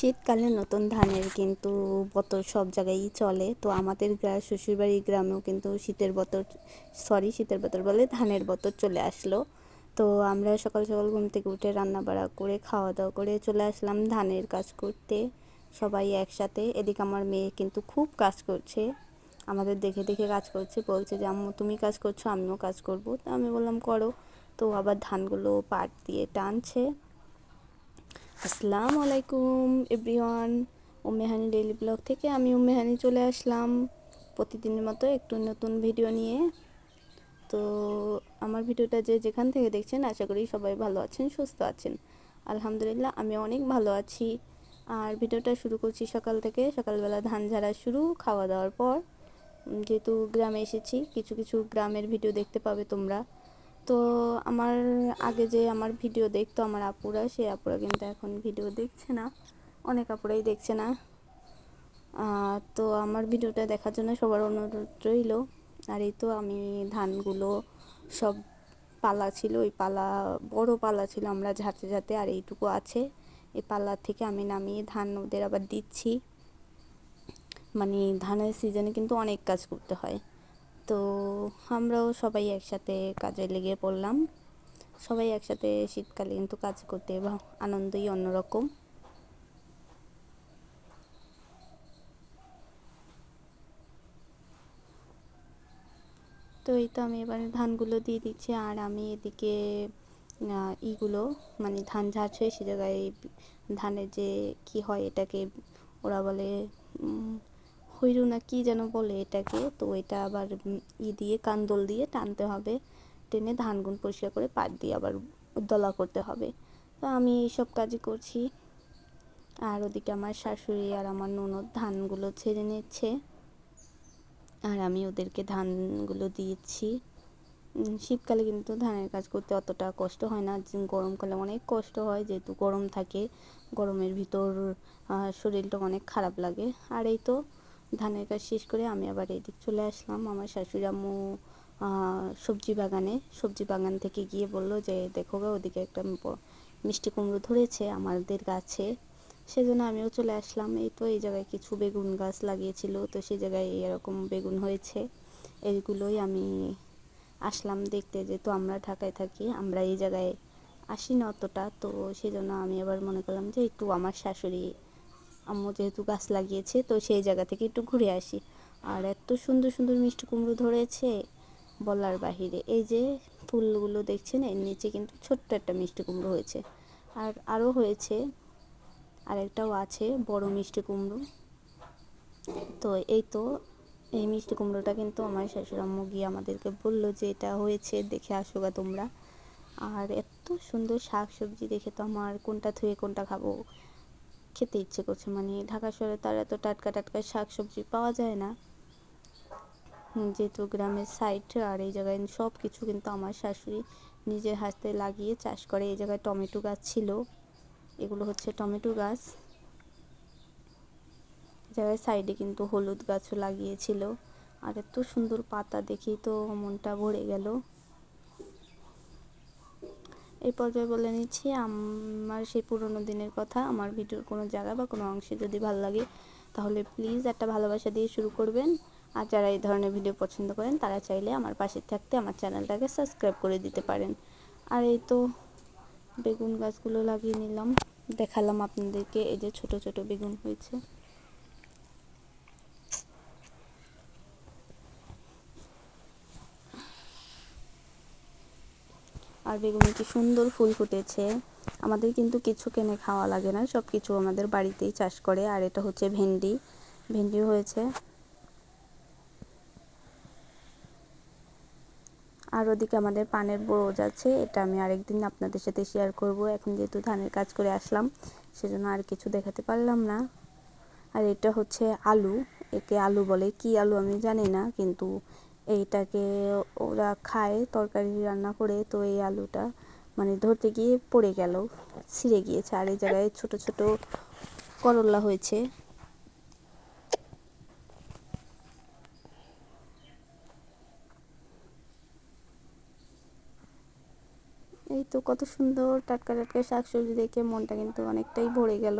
শীতকালে নতুন ধানের কিন্তু বতর সব জায়গায়ই চলে। তো আমাদের গ্রাম শ্বশুরবাড়ির গ্রামেও কিন্তু শীতের বতর সরি শীতের বতর বলে ধানের বতর চলে আসলো। তো আমরা সকাল সকাল ঘুম থেকে উঠে রান্না বাড়া করে খাওয়া দাওয়া করে চলে আসলাম ধানের কাজ করতে। সবাই একসাথে। এদিকে আমার মেয়ে কিন্তু খুব কাজ করছে। আমাদের দেখে দেখে কাজ করছে। বলছে যে, আম্মু, তুমি কাজ করছ, আমিও কাজ করব। তো আমি বললাম, করো। তো আবার ধানগুলো পাট দিয়ে টানছে। আসসালামু আলাইকুম, এভরিওয়ান। উম্মেহানি ডেইলি ব্লগ থেকে আমি উম্মেহানি চলে আসলাম প্রতিদিনের মতো একটু নতুন ভিডিও নিয়ে। তো আমার ভিডিওটা যে যেখান থেকে দেখছেন, আশা করি সবাই ভালো আছেন, সুস্থ আছেন। আলহামদুলিল্লাহ আমি অনেক ভালো আছি। আর ভিডিওটা শুরু করছি সকাল থেকে। সকালবেলা ধান ঝাড়া শুরু, খাওয়া দাওয়ার পর। যেহেতু গ্রামে এসেছি, কিছু কিছু গ্রামের ভিডিও দেখতে পাবে তোমরা। তো আমার আগে যে আমার ভিডিও দেখতো আমার আপুরা, সেই আপুরা কিন্তু এখন ভিডিও দেখছে না। অনেক আপুরাই দেখছে না। তো আমার ভিডিওটা দেখার জন্য সবার অনুরোধ রইল। আর এই তো আমি ধানগুলো সব পালা ছিল, ওই পালা, বড় পালা ছিল আমরা ঝাঁতে ঝাঁতে আর এইটুকু আছে। এই পাল্লা থেকে আমি নামিয়ে ধান ওদের আবার দিচ্ছি। মানে ধানের সিজনে কিন্তু অনেক কাজ করতে হয়। তো আমরাও সবাই একসাথে কাজে লেগে পড়লাম। সবাই একসাথে শীতকালে কিন্তু কাজ করতে আনন্দই অন্যরকম। তো এই তো আমি এবার ধানগুলো দিয়ে দিচ্ছি, আর আমি এদিকে ইগুলো মানে ধান ঝাড়ছে সে জায়গায় ধানের যে কি হয় এটাকে ওরা বলে হৈরু না কি যেন বলে এটাকে, তো এটা আবার ই দিয়ে, কান্দল দিয়ে টানতে হবে। টেনে ধানগুন পরিষ্কার করে পাট দিয়ে আবার দলা করতে হবে। তো আমি এইসব কাজই করছি। আর ওদিকে আমার শাশুড়ি আর আমার ননদ ধানগুলো ছেড়ে নিচ্ছে। আর আমি ওদেরকে ধানগুলো দিয়েছি শীতকালে কিন্তু ধানের কাজ করতে অতটা কষ্ট হয় না। গরমকালে অনেক কষ্ট হয়, যেহেতু গরম থাকে, গরমের ভিতর শরীরটা অনেক খারাপ লাগে। আর এই তো ধানের কাজ শেষ করে আমি আবার এদিক চলে আসলাম। আমার শাশুড়ি আম্মু সবজি বাগানে, সবজি বাগান থেকে গিয়ে বলল যে, দেখো গা, ওদিকে একটা মিষ্টি কুমড়ো ধরেছে আমাদের গাছে। সেজন্য আমিও চলে আসলাম। এই তো এই জায়গায় কিছু বেগুন গাছ লাগিয়েছিল, তো সেই জায়গায় এরকম বেগুন হয়েছে। এইগুলোই আমি আসলাম দেখতে যেহেতু আমরা ঢাকায় থাকি, আমরা এই জায়গায় আসি না অতটা। তো সেই জন্য আমি আবার মনে করলাম যে, একটু আমার শাশুড়ি আম্মু যেহেতু গাছ লাগিয়েছে, তো সেই জায়গা থেকে একটু ঘুরে আসি। আর এত সুন্দর সুন্দর মিষ্টি কুমড়ো ধরেছে বলার বাহিরে। এই যে ফুলগুলো দেখছেন, এর নিচে কিন্তু ছোট্ট একটা মিষ্টি কুমড়ো হয়েছে। আর আরও হয়েছে, আরেকটাও আছে বড় মিষ্টি কুমড়ো। তো এই তো, এই মিষ্টি কুমড়োটা কিন্তু আমার শাশুড়াম্মু গিয়ে আমাদেরকে বলল যে এটা হয়েছে, দেখে আসো গা তোমরা। আর এত সুন্দর শাক সবজি দেখে তো আমার কোনটা থুয়ে কোনটা খাব। খেতে ইচ্ছে করছে। মানে ঢাকা শহরে তার এত টাটকা টাটকা শাক সবজি পাওয়া যায় না। যেহেতু গ্রামের সাইড আর এই জায়গায় সব কিছু কিন্তু আমার শাশুড়ি নিজের হাতে লাগিয়ে চাষ করে। এই জায়গায় টমেটো গাছ ছিল। এগুলো হচ্ছে টমেটো গাছ। জায়গায় সাইডে কিন্তু হলুদ গাছও লাগিয়েছিল। আর এত সুন্দর পাতা দেখেই তো মনটা ভরে গেল। এই পর্যায়ে বলে নিচ্ছি, আমার সেই পুরনো দিনের কথা, আমার ভিডিওর কোনো জায়গা বা কোনো অংশে যদি ভালো লাগে, তাহলে প্লিজ একটা ভালোবাসা দিয়ে শুরু করবেন। আর যারা এই ধরনের ভিডিও পছন্দ করেন, তারা চাইলে আমার পাশে থাকতে আমার চ্যানেলটাকে সাবস্ক্রাইব করে দিতে পারেন। আর এই তো বেগুন গাছগুলো লাগিয়ে নিলাম, দেখালাম আপনাদেরকে, এই যে ছোট ছোট বেগুন হয়েছে। আর বেগুনে কি সুন্দর ফুল ফুটেছে। আমাদের কিন্তু কিছু কিনে খাওয়া লাগে না সব কিছু আমাদের বাড়িতেই চাষ করে, আর এটা হচ্ছে ভেন্ডি। ভেন্ডি হয়েছে। আর ওদিকে আমাদের পানের বোজ আছে, এটা আমি আরেকদিন আপনাদের সাথে শেয়ার করব। এখন যেহেতু ধানের কাজ করে আসলাম, সেজন্য আর কিছু দেখাতে পারলাম না। আর এটা হচ্ছে আলু, একে আলু বলে। কি আলু আমি জানি না, কিন্তু এইটাকে ওরা খায়, তরকারি রান্না করে। তো এই আলুটা মানে ধরতে গিয়ে পড়ে গেল, ছিঁড়ে গিয়েছে। আর এই জায়গায় ছোট ছোট করল্লা হয়েছে। এই তো কত সুন্দর টাটকা টাটকা শাকসবজি দেখে মনটা কিন্তু অনেকটাই ভরে গেল।